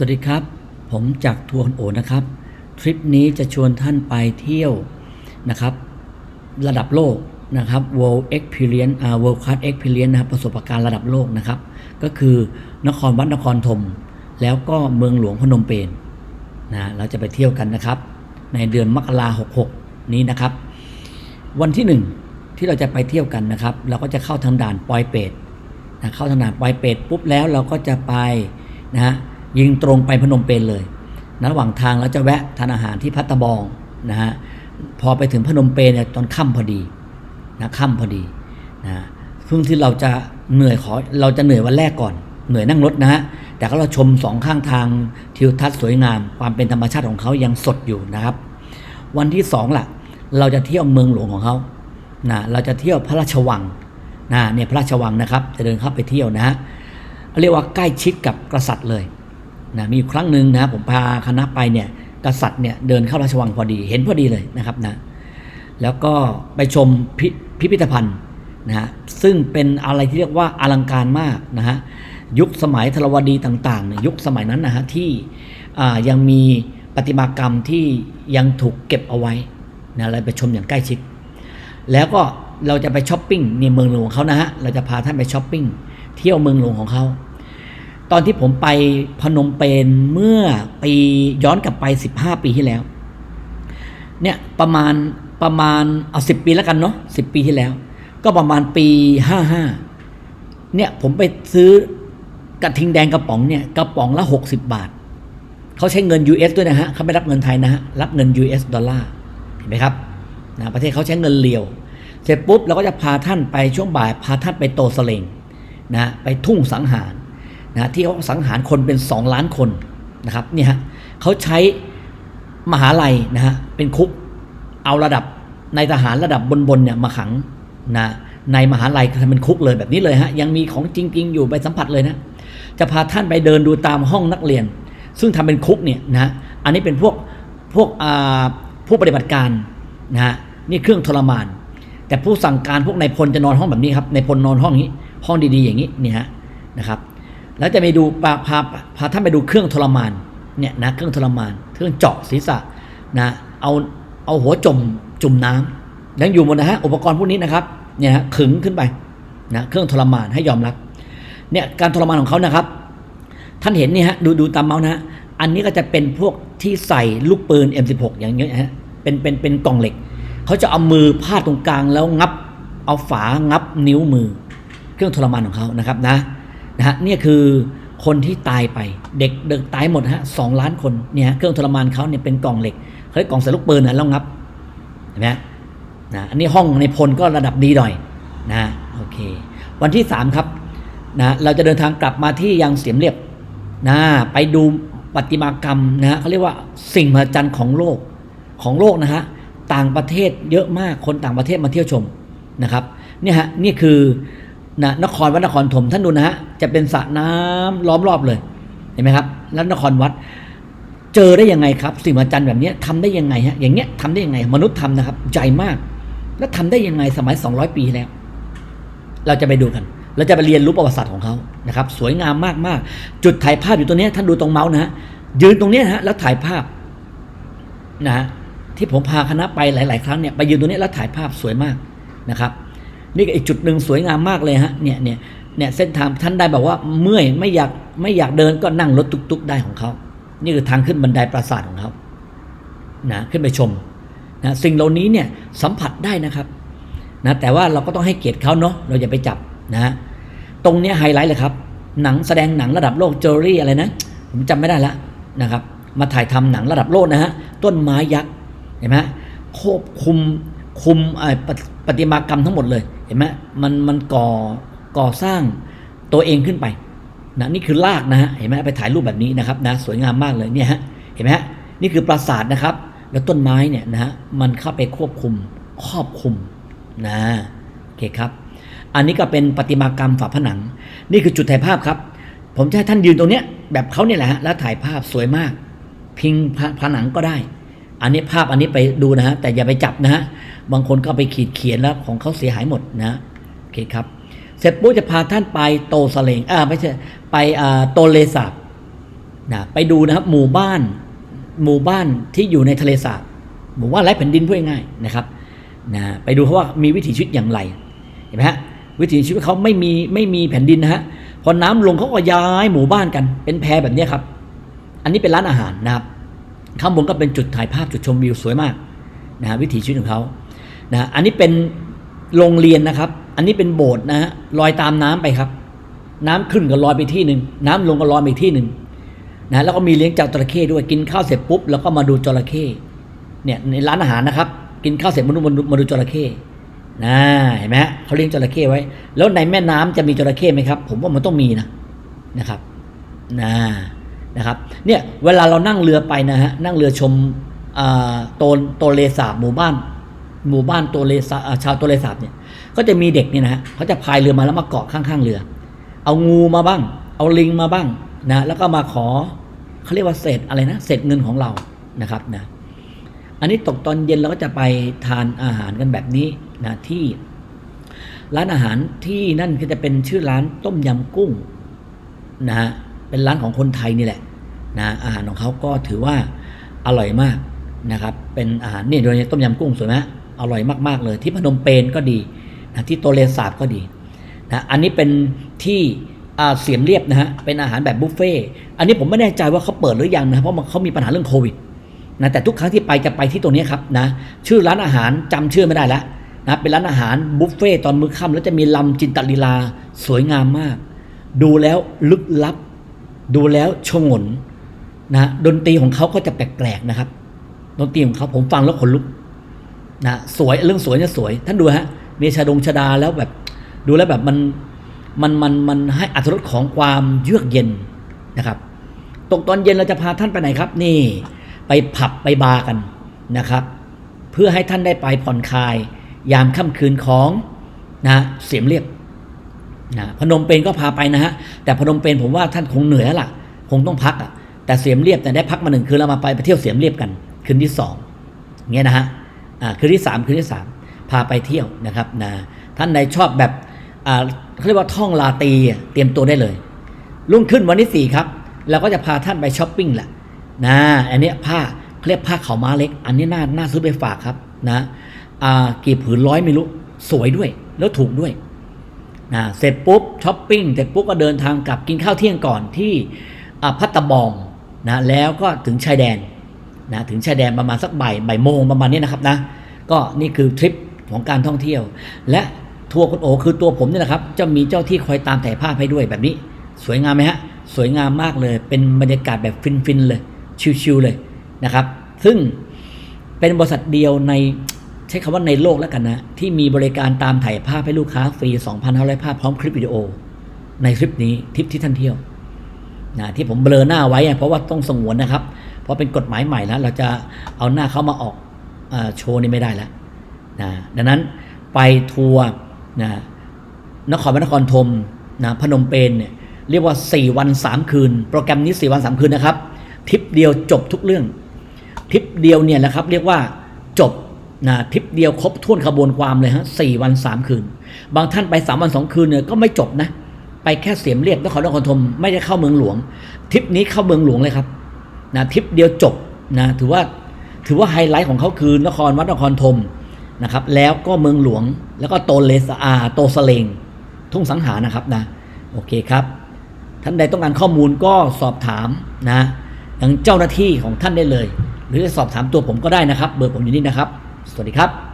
สวัสดีครับ ผมจากทัวร์โอนะครับ ทริปนี้จะชวนท่านไปเที่ยวนะครับ ระดับโลกนะครับ World Experience อ่า World Class Experience นะครับประสบการณ์ระดับโลกนะครับ ก็คือนครวัดนครธมแล้วก็เมืองหลวงพนมเปญนะเราจะไปเที่ยวกันนะครับ ในเดือนมกราหกหกนี้นะครับ วันที่หนึ่งที่เราจะไปเที่ยวกันนะครับ เราก็จะเข้าทางด่านปอยเปตนะเข้าทางด่านปอยเปตปุ๊บแล้วเราก็จะไปนะฮะ ยิงตรงไปพนมเปญเลยนะระหว่างทางเราจะแวะทานอาหารที่พัตตาบองนะฮะพอไปถึงพนมเปญเนี่ยตอนค่ำพอดีนะค่ำพอดีนะเพิ่งที่เราจะเหนื่อยขอเราจะเหนื่อยวันแรกก่อน เหนื่อยนั่งรถนะฮะแต่ก็เราชมสองข้างทางทิวทัศน์สวยงาม ความเป็นธรรมชาติของเขายังสดอยู่นะครับ วันที่สองล่ะ เราจะเที่ยวเมืองหลวงของเขานะเราจะเที่ยวพระราชวังนะเนี่ยพระราชวังนะครับ จะเดินเข้าไปเที่ยวนะฮะเรียกว่าใกล้ชิดกับกษัตริย์เลย นะมีครั้งหนึ่งนะผมพาคณะไปเนี่ยกษัตริย์เนี่ยเดินเข้าราชวังพอดีเห็นพอดีเลยนะครับนะแล้วก็ไปชมพพิพิธภัณฑ์นะฮะซึ่งเป็นอะไรที่เรียกว่าอลังการมากนะฮะยุคสมัยธรวดีต่างๆเนี่ยยุคสมัยนั้นนะฮะที่ยังมีประติมากรรมที่ยังถูกเก็บเอาไว้นะเราไปชมอย่างใกล้ชิด แล้วก็เราจะไปช้อปปิ้งในเมืองหลวงเขานะฮะเราจะพาท่านไปช้อปปิ้งเที่ยวเมืองหลวงของเขา ตอนที่ผมไปพนมเปญเมื่อปีย้อนกลับไป 15 ปีที่แล้ว เนี่ยประมาณประมาณเอาสิปีแล้วกันเนาะสิปีที่แล้ว ก็ประมาณปี 55 เนี่ยผมไปซื้อกระทิงแดงกระป๋องเนี่ยกระป๋องละ 60 บาท เขาใช้เงิน US ด้วยนะฮะเขาไม่รับเงินไทยนะฮะรับเงิน US ดอลลาร์เห็นไหมครับนะประเทศเขาใช้เงินเลียว เสร็จปุ๊บเราก็จะพาท่านไปช่วงบ่ายพาท่านไปโตสเลงนะไปทุ่งสังหาร นะที่เขาสังหารคนเป็น 2 ล้านคนนะครับเนี่ยฮะเขาใช้มหาลัยนะฮะเป็นคุกเอาระดับในทหารระดับบนๆเนี่ยมาขังนะในมหาลัยทำเป็นคุกเลยแบบนี้เลยฮะยังมีของจริง ๆ อยู่ไปสัมผัสเลยนะจะพาท่านไปเดินดูตามห้องนักเรียน ซึ่งทำเป็นคุกเนี่ยนะอันนี้เป็นพวกพวกอ่าผู้ปฏิบัติการนะฮะนี่เครื่องทรมาน แต่ผู้สั่งการพวกนายพลจะนอนห้องแบบนี้ครับนายพลนอนห้องนี้ ห้องดีๆอย่างนี้เนี่ยฮะนะครับ แล้วจะไปดูพาพาพาท่านไปดูเครื่องทรมานเนี่ยนะเครื่องทรมาน เครื่องเจาะศีรษะนะเอาเอาหัวจมจุ่มน้ำยังอยู่หมดนะฮะอุปกรณ์พวกนี้นะครับเนี่ยฮะขึงขึ้นไปนะเครื่องทรมานให้ยอมรับเนี่ยการทรมานของเขานะครับ ท่านเห็นนี่ฮะดูดูตามเมาส์นะฮะอันนี้ก็จะเป็นพวกที่ใส่ลูกปืน M16 อย่างเงี้ยฮะเป็นเป็นเป็นกล่องเหล็ก เขาจะเอามือพาดตรงกลางแล้วงับเอาฝางับนิ้วมือ เครื่องทรมานของเขานะครับนะ นะฮะเนี่ยคือคนที่ตายไปเด็กเด็กตายหมดฮะสองล้านคนเนี่ยเครื่องทรมานเขาเนี่ยเป็นกล่องเหล็กเขาเรียกกล่องใส่ลูกปืนนะล้วงับเห็นไหมนะอันนี้ห้องในพลก็ระดับดีหน่อยนะโอเค วันที่สามครับนะเราจะเดินทางกลับมาที่ยังเสียมเรียบนะไปดูประติมากรรมนะฮะเขาเรียกว่าสิ่งมหัศจรรย์ของโลกของโลกนะฮะต่างประเทศเยอะมากคนต่างประเทศมาเที่ยวชมนะครับเนี่ยฮะนี่คือ นะนครวัดนครธมท่านดูนะฮะจะเป็นสระน้ำล้อมรอบเลยเห็นไหมครับ แล้วนครวัด เจอได้ยังไงครับ สิ่งมหัศจรรย์แบบนี้ยทำได้ยังไงฮะอย่างเงี้ยทำได้ยังไง มนุษย์ทำนะครับใหญ่มาก แล้วทำได้ยังไงสมัย 200 ปีที่แล้ว เราจะไปดูกันเราจะไปเรียนรู้ประวัติศาสตร์ของเขานะครับ สวยงามมากๆ จุดถ่ายภาพอยู่ตรงนี้ท่านดูตรงเมาส์นะฮะยืนตรงนี้นะฮะแล้วถ่ายภาพนะฮะที่ผมพาคณะไปหลาย ๆ ครั้งเนี่ยไปยืนตรงนี้แล้วถ่ายภาพสวยมากนะครับ นี่ก็อีกจุดหนึ่งสวยงามมากเลยฮะเนี่ยเนี่ยเนี่ยเส้นทางท่านได้บอกว่าเมื่อยไม่อยากไม่อยากเดินก็นั่งรถตุกๆได้ของเขา นี่คือทางขึ้นบันไดปราสาทของเขานะขึ้นไปชมนะสิ่งเหล่านี้เนี่ยสัมผัสได้นะครับนะแต่ว่าเราก็ต้องให้เกียรติเขาเนาะเราอย่าไปจับนะตรงนี้ไฮไลท์เลยครับ หนังแสดงหนังระดับโลกเจอรี่อะไรนะผมจำไม่ได้ละนะครับ มาถ่ายทำหนังระดับโลกนะฮะต้นไม้ยักษ์เห็นไหมควบคุมคุมไอ้ปฏิประติมากรรมทั้งหมดเลย เห็นไหมมันมันก่อก่อสร้างตัวเองขึ้นไปนะนี่คือรากนะฮะเห็นไหมไปถ่ายรูปแบบนี้นะครับนะสวยงามมากเลยเนี่ยฮะเห็นไหมฮะนี่คือปราสาทนะครับ แล้วต้นไม้เนี่ยนะฮะมันเข้าไปควบคุมครอบคุมนะโอเคครับ อันนี้ก็เป็นประติมากรรมฝาผนัง นี่คือจุดถ่ายภาพครับ ผมจะให้ท่านยืนตรงเนี้ยแบบเขาเนี่ยแหละฮะแล้วถ่ายภาพสวยมาก พิงผนังก็ได้ อันนี้ภาพอันนี้ไปดูนะฮะแต่อย่าไปจับนะฮะบางคนก็ไปขีดเขียนแล้วของเขาเสียหายหมดนะโอเคครับ เสร็จปุ๊บจะพาท่านไปโตสเลงอ่าไม่ใช่ไปอ่าโตเลสาบนะไปดูนะครับหมู่บ้านหมู่บ้านที่อยู่ในทะเลสาบหมู่บ้านไร้แผ่นดินพูดง่ายๆนะครับนะไปดูเขาว่ามีวิถีชีวิตอย่างไรเห็นไหมฮะวิถีชีวิตเขาไม่มีไม่มีแผ่นดินนะฮะพอน้ำลงเขาก็ย้ายหมู่บ้านกันเป็นแพแบบนี้ครับ อันนี้เป็นร้านอาหารนะครับ ข้างบนก็เป็นจุดถ่ายภาพจุดชมวิวสวยมากนะฮะวิถีชีวิตของเขานะอันนี้เป็นโรงเรียนนะครับ อันนี้เป็นโบสถ์นะฮะลอยตามน้ำไปครับ น้ำขึ้นก็ลอยไปที่หนึ่งน้ำลงก็ลอยไปที่หนึ่งนะแล้วก็มีเลี้ยงจาจระเข้ด้วยกินข้าวเสร็จปุ๊บแล้วก็มาดูจระเข้เนี่ยในร้านอาหารนะครับ กินข้าวเสร็จมาดูมาดูมาดูจระเข้นะเห็นไหมฮะเขาเลี้ยงจระเข้ไว้ แล้วในแม่น้ำจะมีจระเข้ไหมครับ ผมว่ามันต้องมีนะนะครับนะ นะครับเนี่ยเวลาเรานั่งเรือไปนะฮะนั่งเรือชมอ่าโตนโตเลสาบหมู่บ้าน หมู่บ้านโตเลสาอ่าชาวโตเลสาบเนี่ยก็จะมีเด็กเนี่ยนะฮะเขาจะพายเรือมาแล้วมาเกาะข้างๆเรือ เอางูมาบ้าง เอาลิงมาบ้างนะแล้วก็มาขอเขาเรียกว่าเศษอะไรนะเศษเงินของเรานะครับนะอันนี้ตกตอนเย็นเราก็จะไปทานอาหารกันแบบนี้นะที่ร้านอาหารที่นั่นก็จะเป็นชื่อร้านต้มยำกุ้งนะฮะเป็นร้านของคนไทยนี่แหละ นะอาหารของเขาก็ถือว่าอร่อยมากนะครับเป็นอาหารนี่โดยเฉพาะต้มยำกุ้งสวยไหมอร่อยมากๆเลย ที่พนมเปญก็ดีนะที่โตเลสาบก็ดีนะอันนี้เป็นที่เสียมเรียบนะฮะเป็นอาหารแบบบุฟเฟ่อันนี้ผมไม่แน่ใจว่าเขาเปิดหรือยังนะเพราะมันเขามีปัญหาเรื่องโควิดนะแต่ทุกครั้งที่ไปจะไปที่ตรงนี้ครับนะชื่อร้านอาหารจำชื่อไม่ได้แล้วนะเป็นร้านอาหารบุฟเฟ่ต์ตอนมื้อค่ำแล้วจะมีลำจินตลีลาสวยงามมาก ดูแล้วลึกลับ ดูแล้วชงน นะดนตรีของเขาก็จะแปลกๆนะครับ ดนตรีของเขาผมฟังแล้วขนลุกนะสวยเรื่องสวยเนี่ยสวย ท่านดูฮะมีชาดงชาดาแล้วแบบ ดูแล้วแบบมันมันมันมันให้อัตรสของความเยือกเย็นนะครับตกตอนเย็นเราจะพาท่านไปไหนครับ นี่ไปผับไปบาร์กันนะครับ เพื่อให้ท่านได้ไปผ่อนคลาย ยามค่ำคืนของนะเสียมเรียบนะพนมเปญก็พาไปนะฮะแต่พนมเปญผมว่าท่านคงเหนื่อยแล้วล่ะคงต้องพักอะ แต่เสียมเรียบแต่ยได้พักมาหนึ่งคืนแล้วมาไปไปเที่ยวเสียมเรียบกัน คืนที่สองเงี้ยนะฮะอ่าคืนที่สามคืนที่สามพาไปเที่ยวนะครับนะท่านใดชอบแบบอ่าเขาเรียกว่าท่องลาตีเตรียมตัวได้เลย รุ่งขึ้นวันที่สี่ครับเราก็จะพาท่านไปช้อปปิ้งแหละนะอันนี้ผ้าเรียกผ้าเขาม้าเล็ก อันนี้น่าน่าซื้อไปฝากครับนะอ่ากี่ผืนร้อยไม่รู้สวยด้วย แล้วถูกด้วยนะเสร็จปุ๊บช้อปปิ้งเสร็จปุ๊บก็เดินทางกลับกินข้าวเที่ยงก่อนที่อ่าพัตตบอง นะแล้วก็ถึงชายแดนนะถึงชายแดนประมาณสักบ่ายบ่ายโมงประมาณนี้นะครับนะก็นี่คือทริปของการท่องเที่ยว และทัวร์คุณโอคือตัวผมนี่ยนะครับจะมีเจ้าที่คอยตามถ่ายภาพให้ด้วยแบบนี้ สวยงามไหมฮะสวยงามมากเลย เป็นบรรยากาศแบบฟินๆเลยชิลๆเลยนะครับ ซึ่งเป็นบริษัทเดียวในใช้คำว่าในโลกแล้วกันนะ ที่มีบริการตามถ่ายภาพให้ลูกค้าฟรี 2,500 ภาพพร้อมคลิปวิดีโอ ในทริปนี้ทริปที่ท่านเที่ยว นะที่ผมเบลอหน้าไว้เพราะว่าต้องสงวนนะครับ เพราะเป็นกฎหมายใหม่แล้วเราจะเอาหน้าเขามาออกอโชว์นี่ไม่ได้แล้วนะดังนั้นไปทัวร์นะนครพนครธมนะพนมเปญเนี่ยเรียกว่า 4 วัน 3 คืน โปรแกรมนี้ 4 วัน 3 คืนนะครับทริปเดียวจบทุกเรื่องทริปเดียวเนี่ยแหละครับเรียกว่าจบนะทริปเดียวครบถ้วนขบวนความเลยฮะสวัน 3 คืน บางท่านไป 3 วัน 2 คืนเนี่ยก็ไม่จบนะ ไปแค่เสียมเรียบนครนครธมไม่ได้เข้าเมืองหลวงทริปนี้เข้าเมืองหลวงเลยครับนะทริปเดียวจบนะถือว่าถือว่าไฮไลท์ของเขาคือนครวัดนครธมนะครับแล้วก็เมืองหลวงแล้วก็โตเลสอาโตสเลงทุ่งสังหารนะครับนะโอเคครับ ท่านใดต้องการข้อมูลก็สอบถามนะยังเจ้าหน้าที่ของท่านได้เลย หรือจะสอบถามตัวผมก็ได้นะครับ เบอร์ผมอยู่นี่นะครับ สวัสดีครับ